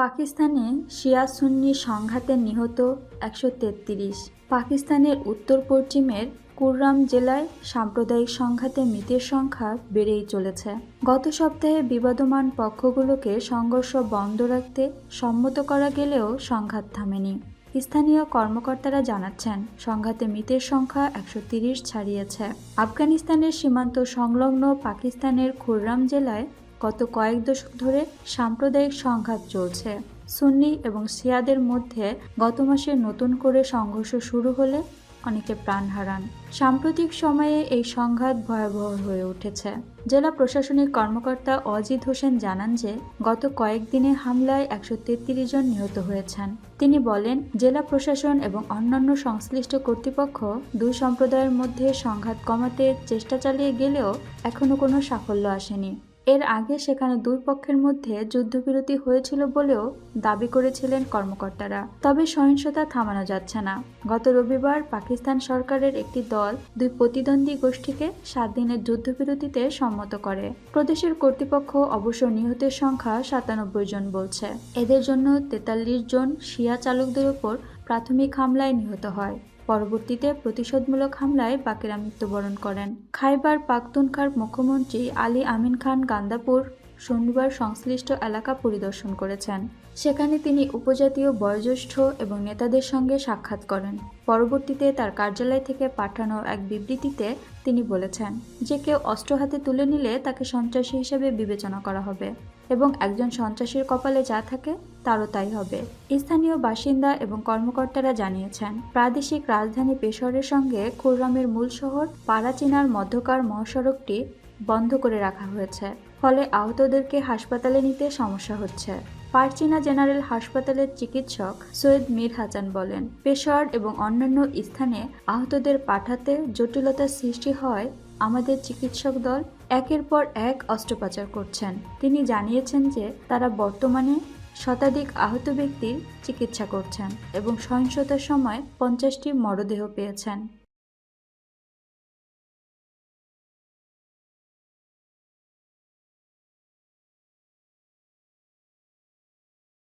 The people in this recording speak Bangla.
পাকিস্তানে শিয়া সুন্নি সংঘাতে নিহত একশো তেত্রিশ। পাকিস্তানের উত্তর পশ্চিমের কুররাম জেলায় সাম্প্রদায়িক সংঘাতে মৃতের সংখ্যা বেড়েই চলেছে। গত সপ্তাহে বিবাদমান পক্ষগুলোকে সংঘর্ষ বন্ধ রাখতে সম্মত করা গেলেও সংঘাত থামেনি। স্থানীয় কর্মকর্তারা জানাচ্ছেন, সংঘাতে মৃতের সংখ্যা একশো ছাড়িয়েছে। আফগানিস্তানের সীমান্ত সংলগ্ন পাকিস্তানের খুররাম জেলায় গত কয়েক দশক ধরে সাম্প্রদায়িক সংঘাত চলছে। সুন্নি এবং শিয়াদের মধ্যে গত মাসে নতুন করে সংঘর্ষ শুরু হলে অনেকে প্রাণ হারান। সাম্প্রতিক সময়ে এই সংঘাত ভয়াবহ হয়ে উঠেছে। জেলা প্রশাসনিক কর্মকর্তা অজিত হোসেন জানান যে, গত কয়েকদিনে হামলায় একশো তেত্রিশ জন নিহত হয়েছেন। তিনি বলেন, জেলা প্রশাসন এবং অন্যান্য সংশ্লিষ্ট কর্তৃপক্ষ দুই সম্প্রদায়ের মধ্যে সংঘাত কমাতে চেষ্টা চালিয়ে গেলেও এখনও কোনো সাফল্য আসেনি। এর আগে সেখানে দুই পক্ষের মধ্যে যুদ্ধবিরতি হয়েছিল বলেও দাবি করেছিলেন কর্মকর্তারা। তবে সহিংসতা থামানো যাচ্ছে না। গত রবিবার পাকিস্তান সরকারের একটি দল দুই প্রতিদ্বন্দ্বী গোষ্ঠীকে সাত দিনের যুদ্ধবিরতিতে সম্মত করে। প্রদেশের কর্তৃপক্ষ অবশ্য নিহতের সংখ্যা সাতানব্বই জন বলছে। এদের জন্য তেতাল্লিশ জন শিয়া চালকদের উপর প্রাথমিক হামলায় নিহত হয়। পরবর্তীতে প্রতিশোধমূলক হামলায় বাকেরা মৃত্যুবরণ করেন। খাইবার পাখতুনখার মুখ্যমন্ত্রী আলী আমিন খান গান্দাপুর শনিবার সংশ্লিষ্ট এলাকা পরিদর্শন করেছেন। সেখানে তিনি উপজাতীয় বয়োজ্যেষ্ঠ এবং নেতাদের সঙ্গে সাক্ষাৎ করেন। পরবর্তীতে তার কার্যালয় থেকে পাঠানো এক বিবৃতিতে তিনি বলেছেন যে কেউ অস্ত্র হাতে তুলে নিলে তাকে সন্ত্রাসী হিসেবে বিবেচনা করা হবে এবং একজন সন্ত্রাসীর কপালে যা থাকে তারও তাই হবে। স্থানীয় বাসিন্দা এবং কর্মকর্তারা জানিয়েছেন, প্রাদেশিক রাজধানী পেশরের সঙ্গে খুররামের মূল শহর পারাচিনার মধ্যকার মহাসড়কটি বন্ধ করে রাখা হয়েছে। ফলে আহতদেরকে হাসপাতালে নিতে সমস্যা হচ্ছে। পারচিনা জেনারেল হাসপাতালের চিকিৎসক সৈয়দ মীর হাসান বলেন পেশোয়ার এবং অন্যান্য স্থানে আহতদের পাঠাতে জটিলতার সৃষ্টি হয় আমাদের চিকিৎসক দল একের পর এক অস্ত্রোপচার করছেন। তিনি জানিয়েছেন যে তারা বর্তমানে শতাধিক আহত ব্যক্তির চিকিৎসা করছেন এবং সহিংসতার সময় পঞ্চাশটি মরদেহ পেয়েছেন।